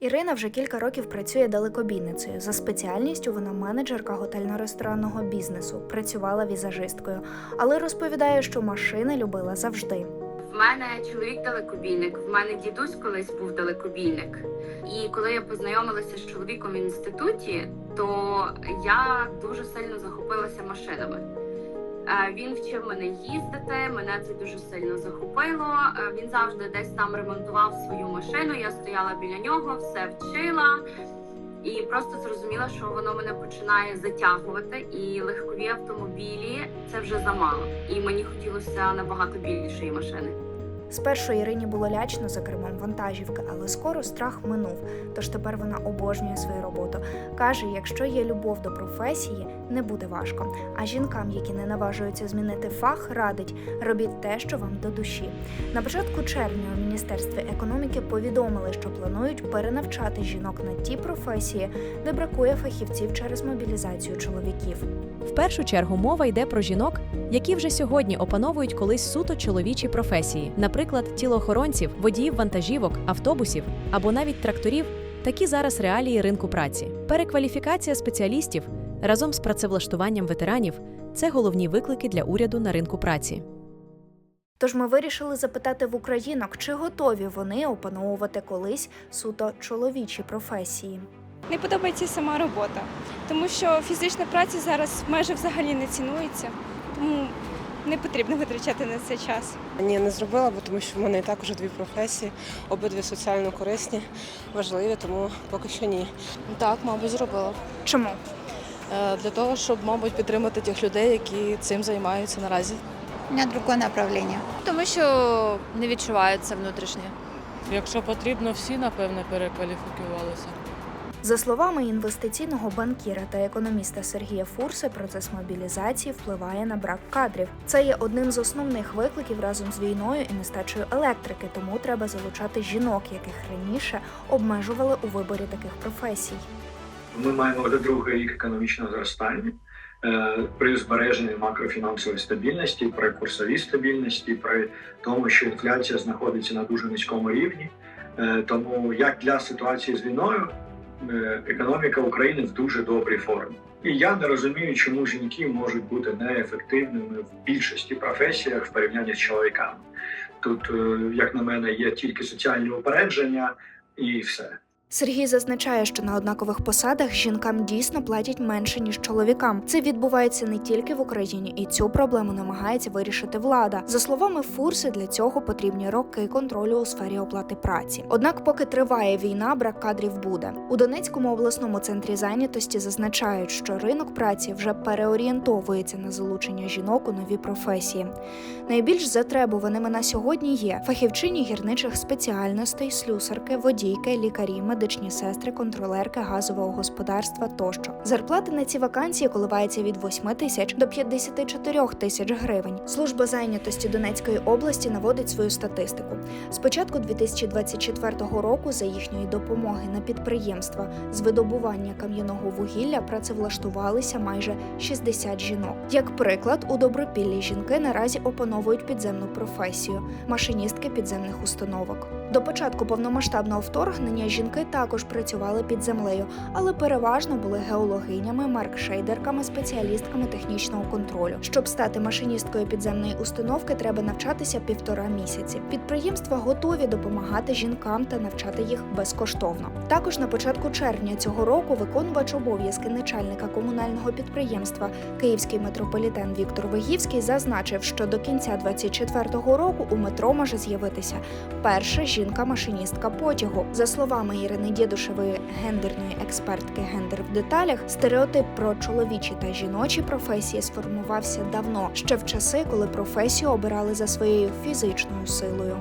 Ірина вже кілька років працює далекобійницею. За спеціальністю вона менеджерка готельно-ресторанного бізнесу, працювала візажисткою, але розповідає, що машини любила завжди. В мене чоловік далекобійник. В мене дідусь колись був далекобійник. І коли я познайомилася з чоловіком в інституті, то я дуже сильно захопилася машинами. Він вчив мене їздити, мене це дуже сильно захопило. Е, Він завжди десь там ремонтував свою машину. Я стояла біля нього, все вчила. І просто зрозуміла, що воно мене починає затягувати, і легкові автомобілі це вже замало. І мені хотілося набагато більшої машини. Спершу Ірині було лячно за кермом вантажівки, але скоро страх минув. Тож тепер вона обожнює свою роботу. каже, якщо є любов до професії, не буде важко. А жінкам, які не наважуються змінити фах, радить робіть те, що вам до душі. На початку червня у міністерстві економіки повідомили, що планують перенавчати жінок на ті професії, де бракує фахівців через мобілізацію чоловіків. В першу чергу мова йде про жінок, які вже сьогодні опановують колись суто чоловічі професії, наприклад, тілоохоронців, водіїв вантажівок, автобусів або навіть тракторів. Такі зараз реалії ринку праці. Перекваліфікація спеціалістів разом з працевлаштуванням ветеранів це головні виклики для уряду на ринку праці. Тож ми вирішили запитати в українок, чи готові вони опановувати колись суто чоловічі професії. Не подобається сама робота, тому що фізична праця зараз майже взагалі не цінується, тому не потрібно витрачати на це час. Ні, не зробила, бо тому що в мене і так уже дві професії, обидві соціально корисні, важливі, тому поки що ні. Так, мабуть, зробила. Чому? Е, Для того, щоб, мабуть, підтримати тих людей, які цим займаються наразі. У меня другое направление. Тому що не відчувається внутрішнє. Якщо потрібно, всі напевне перекваліфікувалися. За словами інвестиційного банкіра та економіста Сергія Фурси, процес мобілізації впливає на брак кадрів. Це є одним з основних викликів разом з війною і нестачею електрики, тому треба залучати жінок, яких раніше обмежували у виборі таких професій. Ми маємо вже другий рік економічного зростання е, при збереженні макрофінансової стабільності, при курсовій стабільності, при тому, що інфляція знаходиться на дуже низькому рівні. Е, Тому як для ситуації з війною, економіка України в дуже добрій формі. І я не розумію, чому жінки можуть бути неефективними в більшості професіях в порівнянні з чоловіками. Тут, е, як на мене, є тільки соціальні упередження і все. Сергій зазначає, що на однакових посадах жінкам дійсно платять менше ніж чоловікам. Це відбувається не тільки в Україні, і цю проблему намагається вирішити влада. За словами Фурси, для цього потрібні роки контролю у сфері оплати праці. Однак, поки триває війна, брак кадрів буде. У Донецькому обласному центрі зайнятості зазначають, що ринок праці вже переорієнтовується на залучення жінок у нові професії. Найбільш затребуваними на сьогодні є фахівчині гірничих спеціальностей, слюсарки, водійки, лікарі, медичні сестри, контролерки газового господарства тощо. Зарплати на ці вакансії коливаються від 8 тисяч до 54 тисяч гривень. Служба зайнятості Донецької області наводить свою статистику. З початку 2024 року за їхньої допомоги на підприємства з видобування кам'яного вугілля працевлаштувалися майже 60 жінок. Як приклад, у Добропіллі жінки наразі опановують підземну професію машиністки підземних установок. До початку повномасштабного вторгнення жінки також працювали під землею, але переважно були геологинями, маркшейдерками, спеціалістками технічного контролю. Щоб стати машиністкою підземної установки, треба навчатися півтора місяці. Підприємства готові допомагати жінкам та навчати їх безкоштовно. Також на початку червня цього року виконувач обов'язки начальника комунального підприємства Київський метрополітен Віктор Вигівський зазначив, що до кінця 2024 року у метро може з'явитися перша жінка-машиністка потягу. За словами Ірини Дєдушевої, гендерної експертки гендер в деталях, стереотип про чоловічі та жіночі професії сформувався давно, ще в часи, коли професію обирали за своєю фізичною силою.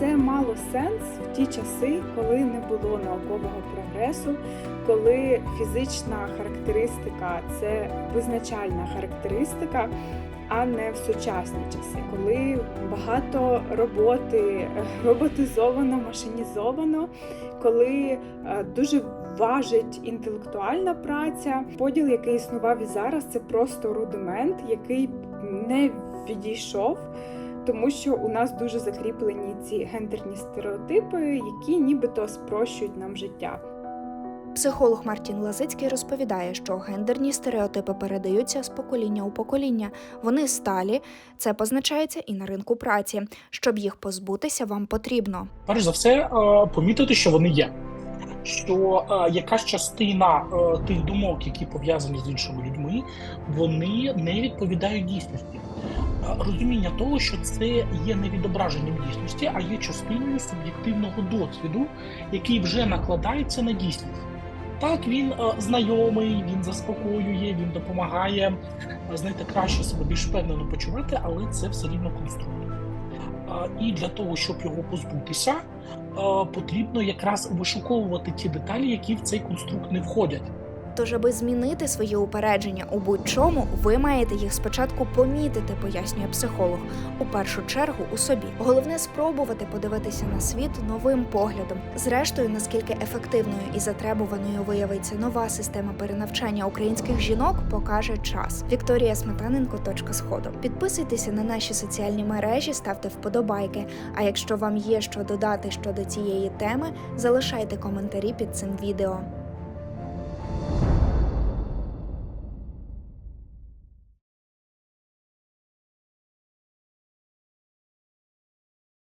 Це мало сенс в ті часи, коли не було наукового прогресу, коли фізична характеристика це визначальна характеристика, а не в сучасні часи, коли багато роботи е, роботизовано, машинізовано, коли е, дуже важить інтелектуальна праця. Поділ, який існував і зараз, це просто рудимент, який не відійшов. тому що у нас дуже закріплені ці гендерні стереотипи, які нібито спрощують нам життя. Психолог Мартін Лазицький розповідає, що гендерні стереотипи передаються з покоління у покоління. Вони сталі, це позначається і на ринку праці. Щоб їх позбутися, вам потрібно перш за все е, помітити, що вони є. Що е, якась частина е, тих думок, які пов'язані з іншими людьми, вони не відповідають дійсності. Е, Розуміння того, що це є не відображенням дійсності, а є частиною суб'єктивного досвіду, який вже накладається на дійсність. Так, він е, знайомий, він заспокоює, він допомагає е, знаєте, краще себе більш впевнено почувати, але це все рівно конструкт. Е, І для того, щоб його позбутися, потрібно якраз вишуковувати ті деталі, які в цей конструкт не входять. Тож, аби змінити свої упередження у будь-чому, ви маєте їх спочатку помітити, пояснює психолог. У першу чергу у собі. Головне спробувати подивитися на світ новим поглядом. Зрештою, наскільки ефективною і затребуваною виявиться нова система перенавчання українських жінок, покаже час. Вікторія Сметаненко. Точка сходу. Підписуйтеся на наші соціальні мережі, ставте вподобайки. А якщо вам є що додати щодо цієї теми, залишайте коментарі під цим відео.